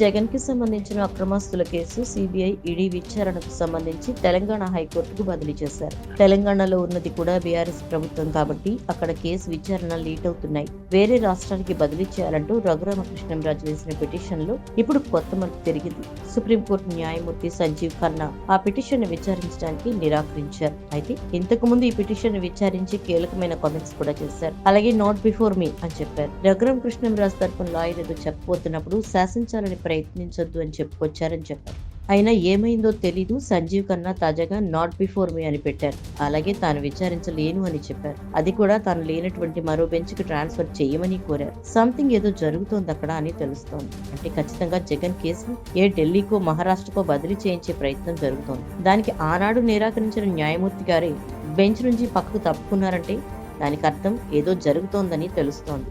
జగన్కి సంబంధించిన అక్రమాస్తుల case CBI ED విచారణకు సంబంధించి తెలంగాణ హైకోర్టుకు బదిలీ చేశారు. తెలంగాణలో ఉన్నది కూడా బీఆర్ఎస్ ప్రభుత్వం కాబట్టి అక్కడ కేసు విచారణ లీట్ అవుతున్నాయి. వేరే రాష్ట్రానికి బదిలీ చేయాలంటూ రఘురామకృష్ణంరాజు వేసిన పిటిషన్లో ఇప్పుడు కొత్త మలుపు తిరిగింది. సుప్రీంకోర్టు న్యాయమూర్తి సంజీవ్ ఖన్నా ఆ పిటిషన్ విచారించడానికి నిరాకరించారు. అయితే ఇంతకు ముందు ఈ పిటిషన్ విచారించి కీలకమైన కామెంట్స్ కూడా చేశారు. అలాగే నాట్ బిఫోర్ మీ అని చెప్పారు. రఘురామ కృష్ణంరాజు తరఫున లాయర్ ఏదో చెప్పబోతున్నప్పుడు శాసించాలని ప్రయత్నించొద్దు అని చెప్పుకొచ్చారని చెప్పారు. అయినా ఏమైందో తెలీదు. సంజీవ్ ఖన్నా తాజాగా నాట్ బిఫోర్ మీ అని పెట్టారు. అలాగే తాను విచారించలేను అని చెప్పారు. అది కూడా తాను లేనటువంటి మరో బెంచ్కి ట్రాన్స్ఫర్ చేయమని కోరారు. సంథింగ్ ఏదో జరుగుతోంది అక్కడ అని తెలుస్తోంది. అంటే ఖచ్చితంగా జగన్ కేసు ఏ ఢిల్లీకో మహారాష్ట్రకో బదిలీ చేయించే ప్రయత్నం జరుగుతోంది. దానికి ఆనాడు నిరాకరించిన న్యాయమూర్తి గారే బెంచ్ నుంచి పక్కకు తప్పుకున్నారంటే దానికి అర్థం ఏదో జరుగుతోందని తెలుస్తోంది.